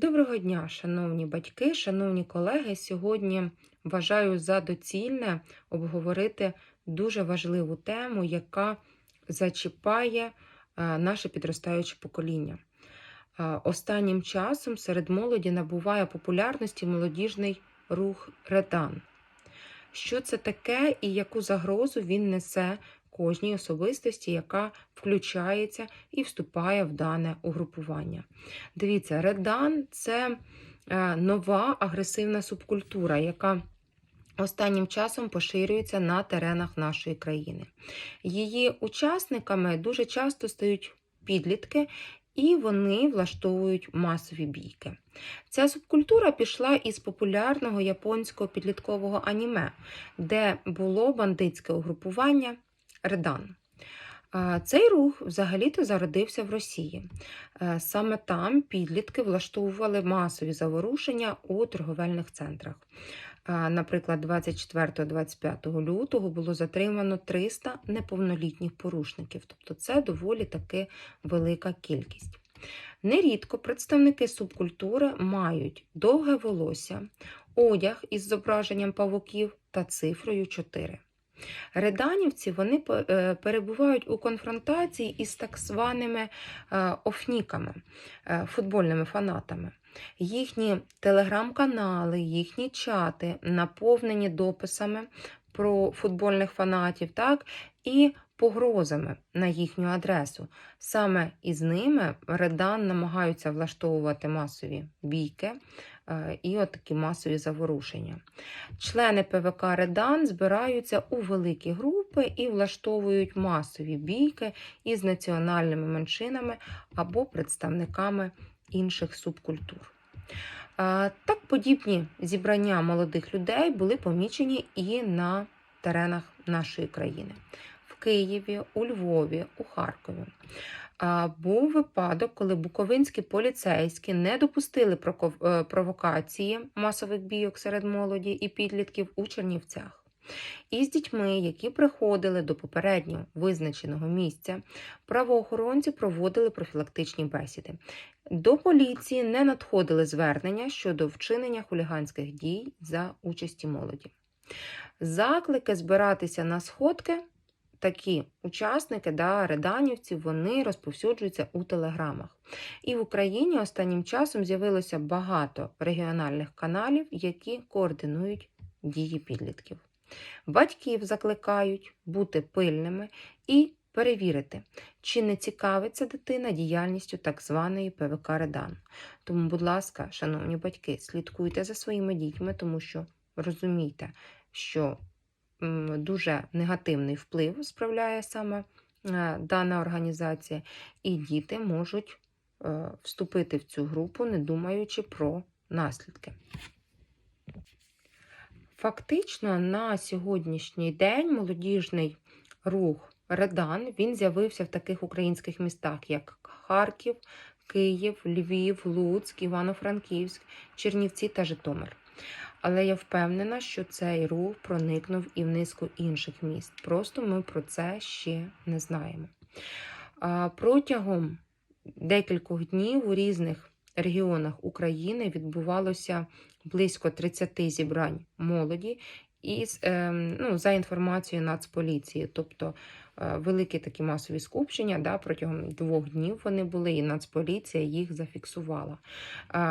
Доброго дня, шановні батьки, шановні колеги. Сьогодні вважаю за доцільне обговорити дуже важливу тему, яка зачіпає е, наше підростаюче покоління. Е, Останнім часом серед молоді набуває популярності молодіжний рух Редан. Що це таке і яку загрозу він несе кожній особистості, яка включається і вступає в дане угрупування? Дивіться, Редан це е, нова агресивна субкультура, яка останнім часом поширюється на теренах нашої країни. Її учасниками дуже часто стають підлітки. І вони влаштовують масові бійки. Ця субкультура пішла із популярного японського підліткового аніме, де було бандитське угрупування Редан. Цей рух взагалі-то зародився в Росії. Е, Саме там підлітки влаштовували масові заворушення у торговельних центрах. Наприклад, 24-25 лютого було затримано 300 неповнолітніх порушників, тобто це доволі таки велика кількість. Нерідко представники субкультури мають довге волосся, одяг із зображенням павуків та цифрою 4. Реданівці вони е, перебувають у конфронтації із так званими е, офніками, е, футбольними фанатами. Їхні телеграм-канали, їхні чати наповнені дописами про футбольних фанатів, так, і погрозами на їхню адресу. Саме із ними Редан намагаються влаштовувати масові бійки і от такі масові заворушення. Члени ПВК Редан збираються у великі групи і влаштовують масові бійки із національними меншинами або представниками інших субкультур. Так, подібні зібрання молодих людей були помічені і на теренах нашої країни в Києві, у Львові, у Харкові. Був випадок, коли буковинські поліцейські не допустили е, провокації масових бійок серед молоді і підлітків у Чернівцях. І з дітьми, які приходили до попередньо визначеного місця, правоохоронці проводили профілактичні бесіди. До поліції не надходили звернення щодо вчинення хуліганських дій за участі молоді. Заклики збиратися на сходки. Такі учасники да, реданівці вони розповсюджуються у телеграмах. І в Україні останнім часом з'явилося багато регіональних каналів, які координують дії підлітків. Батьків закликають бути пильними і перевірити, чи не цікавиться дитина діяльністю так званої ПВК Редан. Тому, будь ласка, шановні батьки, слідкуйте за своїми дітьми, тому що розумійте, що дуже негативний вплив справляє саме е, дана організація, і діти можуть е, вступити в цю групу, не думаючи про наслідки. Фактично, на сьогоднішній день молодіжний рух Редан він з'явився в таких українських містах, як Харків, Київ, Львів, Луцьк, Івано-Франківськ, Чернівці та Житомир. Але я впевнена, що цей рух проникнув і в низку інших міст. Просто ми про це ще не знаємо. Протягом декількох днів у різних регіонах України відбувалося близько 30 зібрань молоді, і ем, ну, за інформацією Нацполіції, тобто великі такі масові скупчення, да, протягом двох днів вони були, і Нацполіція їх зафіксувала.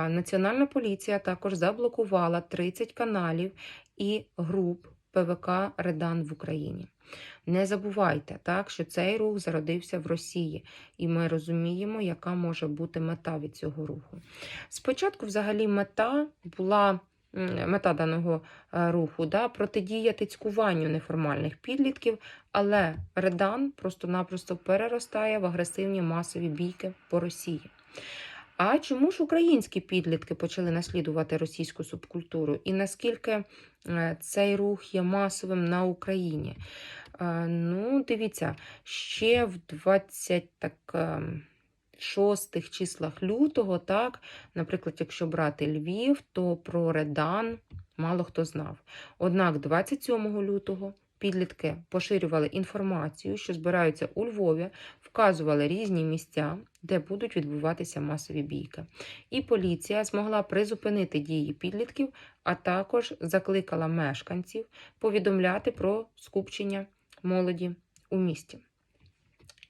Національна поліція також заблокувала 30 каналів і груп ПВК Редан в Україні. Не забувайте, так, що цей рух зародився в Росії, і ми розуміємо, яка може бути мета від цього руху. Спочатку, взагалі, мета була. Мета даного е, руху да, протидіяти цькуванню неформальних підлітків, але Редан просто-напросто переростає в агресивні масові бійки по Росії. А чому ж українські підлітки почали наслідувати російську субкультуру? І наскільки е, цей рух є масовим на Україні? Е, ну, дивіться, ще в 20 так. Шостих числах лютого, так, наприклад, якщо брати Львів, то про Редан мало хто знав. Однак 27 лютого підлітки поширювали інформацію, що збираються у Львові, вказували різні місця, де будуть відбуватися масові бійки. І поліція змогла призупинити дії підлітків, а також закликала мешканців повідомляти про скупчення молоді у місті.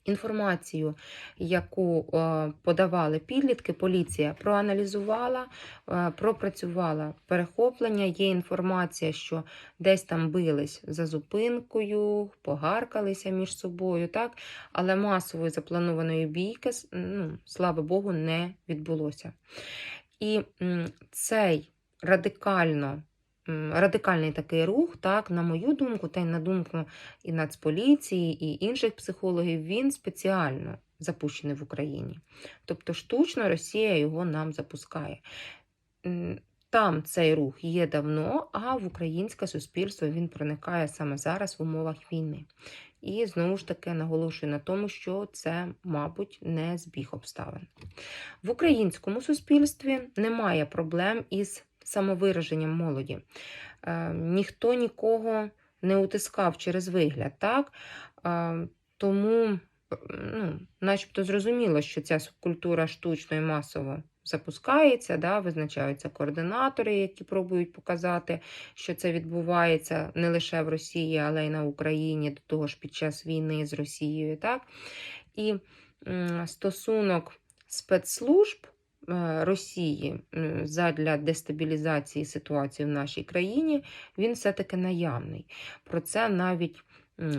Інформацію, яку е, подавали підлітки, поліція проаналізувала, е, пропрацювала перехоплення. Є інформація, що десь там бились за зупинкою, погаркалися між собою, так? але масової запланованої бійки, ну, слава Богу, не відбулося. І цей радикально. Радикальний такий рух, так, на мою думку, та й на думку і Нацполіції, і інших психологів, він спеціально запущений в Україні. Тобто штучно Росія його нам запускає. Там цей рух є давно, а в українське суспільство він проникає саме зараз в умовах війни. І знову ж таки наголошую на тому, що це, мабуть, не збіг обставин. В українському суспільстві немає проблем із самовираженням молоді. Е, ніхто нікого не утискав через вигляд, так? Е, тому, ну, начебто, зрозуміло, що ця субкультура штучно і масово запускається, да, визначаються координатори, які пробують показати, що це відбувається не лише в Росії, але й на Україні, до того ж під час війни з Росією. Так? І стосунок спецслужб Росії м, задля дестабілізації ситуації в нашій країні, він все-таки наявний. Про це навіть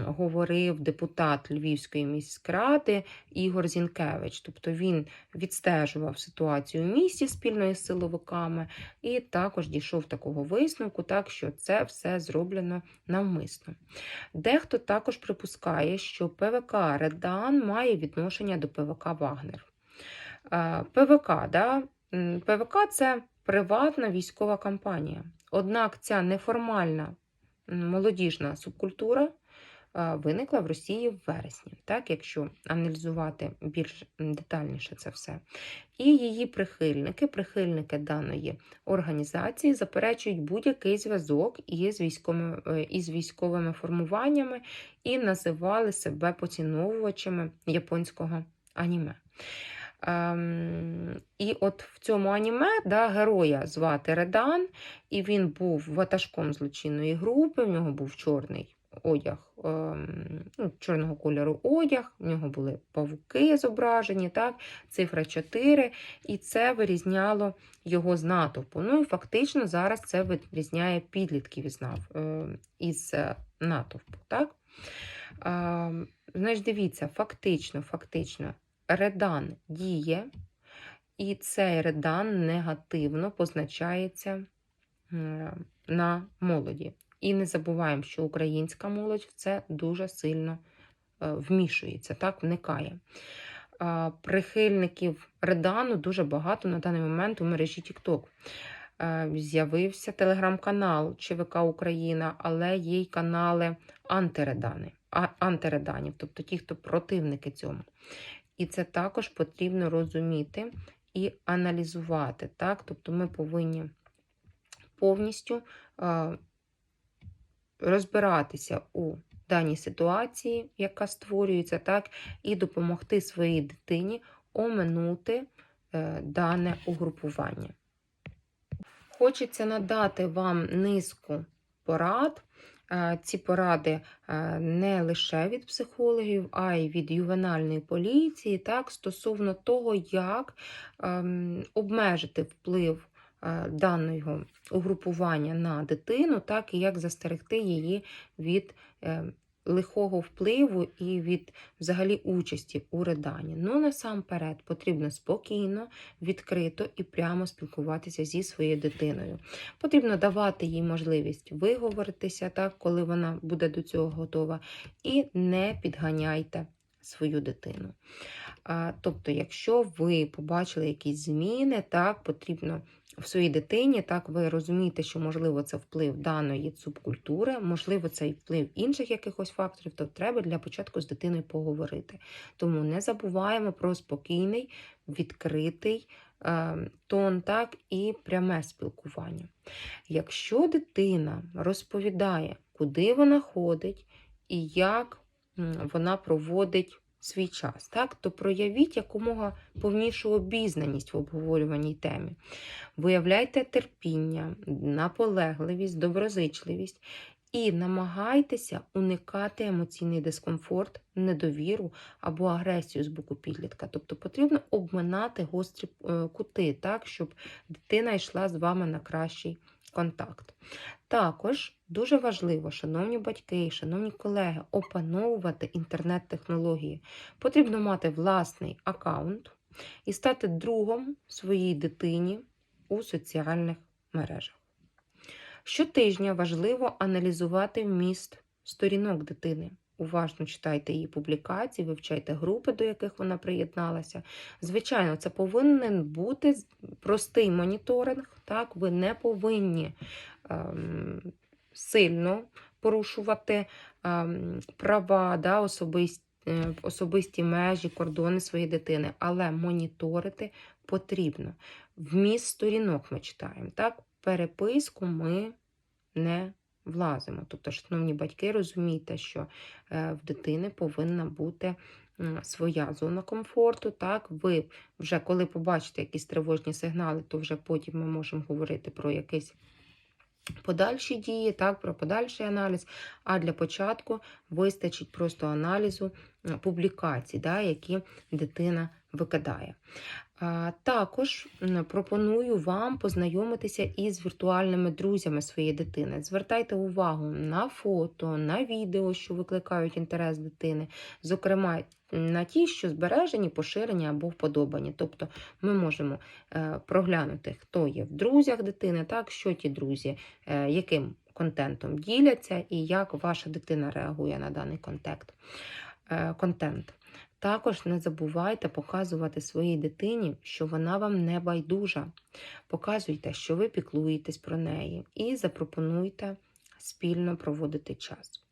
говорив депутат Львівської міськради Ігор Зінкевич. Тобто він відстежував ситуацію в місті спільно із силовиками і також дійшов такого висновку, так що це все зроблено навмисно. Дехто також припускає, що ПВК Редан має відношення до ПВК Вагнер. Е, ПВК, да? ПВК це приватна військова кампанія. Однак ця неформальна молодіжна субкультура е, виникла в Росії в вересні, так, якщо аналізувати більш детальніше це все. І її прихильники, прихильники даної організації заперечують будь-який зв'язок із військовими, е, із військовими формуваннями і називали себе поціновувачами японського аніме. Ем, і от в цьому аніме да, героя звати Редан, і він був ватажком злочинної групи, в нього був чорний одяг, ем, ну, чорного кольору одяг, в нього були павуки зображені, так, цифра 4, і це вирізняло його з натовпу. Ну і фактично зараз це вирізняє підлітків із, нав- е, із е, натовпу. Так? Ем, Значить, дивіться, фактично, фактично, редан діє, і цей редан негативно позначається на молоді. І не забуваємо, що українська молодь в це дуже сильно е, вмішується, так, вникає. Прихильників редану дуже багато на даний момент у мережі TikTok. Е, З'явився телеграм-канал ЧВК Україна, але є й канали антиредани, антиреданів, тобто ті, хто противники цьому. І це також потрібно розуміти і аналізувати. Так? Тобто ми повинні повністю розбиратися у даній ситуації, яка створюється, так, і допомогти своїй дитині оминути е, дане угрупування. Хочеться надати вам низку порад. Е, Ці поради е, не лише від психологів, а й від ювенальної поліції, так, стосовно того, як ем, обмежити вплив е, даного угрупування на дитину, так і як застерегти її від е, лихого впливу і від взагалі участі у риданні. Ну, насамперед, потрібно спокійно, відкрито і прямо спілкуватися зі своєю дитиною. Потрібно давати їй можливість виговоритися, так, коли вона буде до цього готова, і не підганяйте свою дитину. А, Тобто, якщо ви побачили якісь зміни, так, потрібно в своїй дитині, так, ви розумієте, що, можливо, це вплив даної субкультури, можливо, це і вплив інших якихось факторів, то треба для початку з дитиною поговорити. Тому не забуваємо про спокійний, відкритий е, тон, так і пряме спілкування. Якщо дитина розповідає, куди вона ходить і як вона проводить свій час, так, то проявіть якомога повнішу обізнаність в обговорюваній темі. Виявляйте терпіння, наполегливість, доброзичливість і намагайтеся уникати емоційний дискомфорт, недовіру або агресію з боку підлітка. Тобто потрібно обминати гострі е, кути, так, щоб дитина йшла з вами на кращий контакт. Також дуже важливо, шановні батьки шановні колеги, опановувати інтернет-технології. Потрібно мати власний аккаунт і стати другом своїй дитині у соціальних мережах. Щотижня важливо аналізувати вміст сторінок дитини. Уважно читайте її публікації, вивчайте групи, до яких вона приєдналася. Звичайно, це повинен бути простий моніторинг. Так, ви не повинні ем, сильно порушувати ем, права, да, особисті, е, особисті межі, кордони своєї дитини, але моніторити потрібно. Вміст сторінок ми читаємо. Так, переписку ми не влазимо. Тобто, шановні батьки, розумійте, що е, в дитини повинна бути своя зона комфорту. Так, ви вже коли побачите якісь тривожні сигнали, то вже потім ми можемо говорити про якийсь. Подальші дії, так, про подальший аналіз. А для початку вистачить просто аналізу публікацій, да, які дитина викидає. Також пропоную вам познайомитися із віртуальними друзями своєї дитини. Звертайте увагу на фото, на відео, що викликають інтерес дитини, зокрема на ті, що збережені, поширені або вподобані. Тобто ми можемо е, проглянути, хто є в друзях дитини, так, що ті друзі, е, яким контентом діляться і як ваша дитина реагує на даний контент. контент. Також не забувайте показувати своїй дитині, що вона вам не байдужа. Показуйте, що ви піклуєтесь про неї, і запропонуйте спільно проводити час.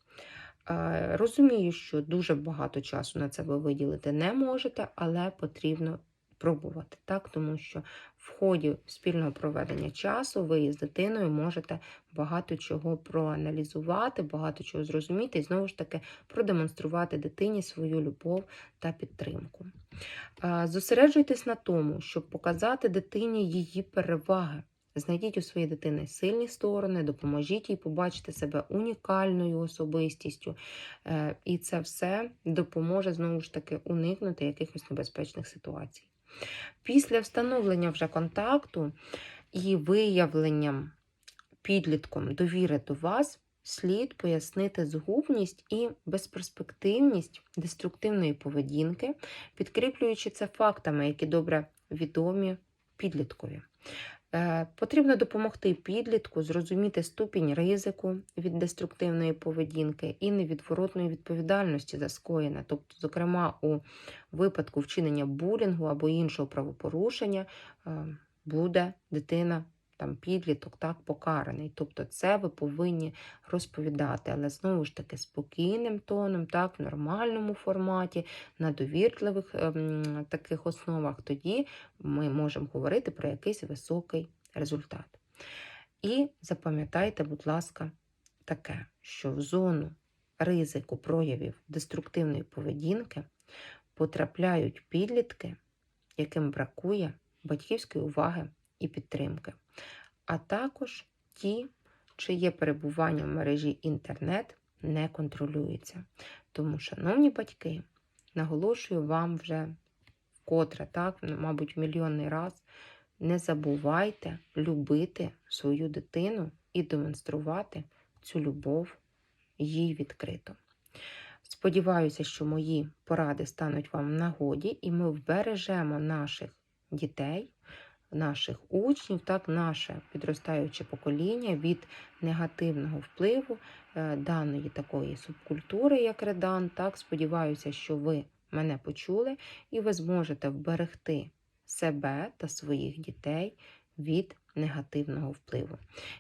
Е, розумію, що дуже багато часу на це ви виділити не можете, але потрібно пробувати, так? тому що в ході спільного проведення часу ви з дитиною можете багато чого проаналізувати, багато чого зрозуміти і знову ж таки продемонструвати дитині свою любов та підтримку. Зосереджуйтесь на тому, щоб показати дитині її переваги. Знайдіть у своїй дитини сильні сторони, допоможіть їй побачити себе унікальною особистістю. Е, і це все допоможе знову ж таки уникнути якихось небезпечних ситуацій. Після встановлення вже контакту і виявленням підлітком довіри до вас, слід пояснити згубність і безперспективність деструктивної поведінки, підкріплюючи це фактами, які добре відомі підліткові. Е, потрібно допомогти підлітку зрозуміти ступінь ризику від деструктивної поведінки і невідворотної відповідальності за скоєне. Тобто, зокрема, у випадку вчинення булінгу або іншого правопорушення е, буде дитина там підліток так покараний. Тобто це ви повинні розповідати, але знову ж таки спокійним тоном, так, в нормальному форматі, на довірливих ем, таких основах, тоді ми можемо говорити про якийсь високий результат. І запам'ятайте, будь ласка, таке, що в зону ризику проявів деструктивної поведінки потрапляють підлітки, яким бракує батьківської уваги і підтримки, а також ті, чиє перебування в мережі інтернет не контролюється. Тому, шановні батьки, наголошую вам вже вкотре, так, мабуть, мільйонний раз, не забувайте любити свою дитину і демонструвати цю любов їй відкрито. Сподіваюся, що мої поради стануть вам в нагоді, і ми вбережемо наших дітей наших учнів, так, наше підростаюче покоління від негативного впливу е, даної такої субкультури, як редан. Так, Сподіваюся, що ви мене почули і ви зможете вберегти себе та своїх дітей від негативного впливу.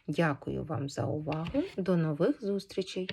Дякую вам за увагу. До нових зустрічей!